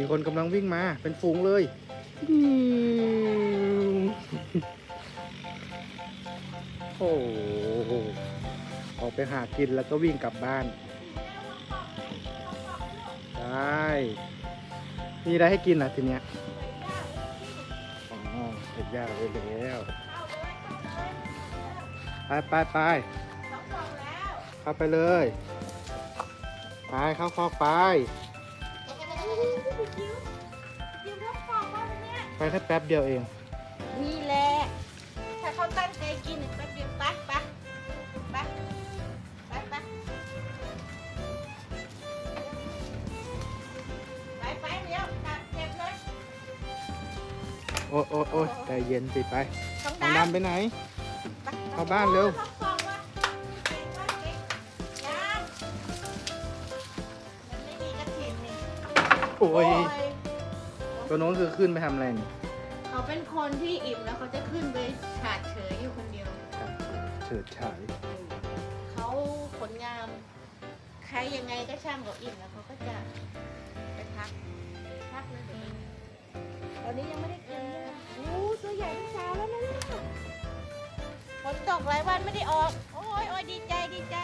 มีคนกำลังวิ่งมา เป็นฝูงเลยโอ้โหออกไปหากินแล้วก็วิ่งกลับบ้านได้มีอะไรให้กินล่ะทีเนี้ยอ๋อเห็ดย่างไปแล้วไปไปไปเข้าไปเลย ไปเข้าคอกไป ไปแค่แป๊บเดียวเอง นี่แหละ ถ้าเขาตั้งใจกินแป๊บเดียวไปไปไปไปไปไปไปเดี๋ยวตัดเก็บเลยโอ้โอ้โอ้ใจเย็นสิไปต้องน้องดำดำไปไหนไปเข้าบ้านเร็ว โอ้ยตัวโน้นคือขึ้นไปทำอะไรนี่เขาเป็นคนที่อิ่มแล้วเขาจะขึ้นไปฉาดเฉยอยู่คนเดียวครับเฉิดฉายเขาผลงาม ใครยังไงก็ช่างเขาอิ่มแล้วเขาก็จะไปพักพักเลยเดี๋ยวนี้ตอนนี้ยังไม่ได้กินเลยโอ้ตัวใหญ่ทั้งเช้าแล้วนะเนี่ยฝนตกหลายวันไม่ได้ออก โอ้ยโอ้ยดีใจดีใจ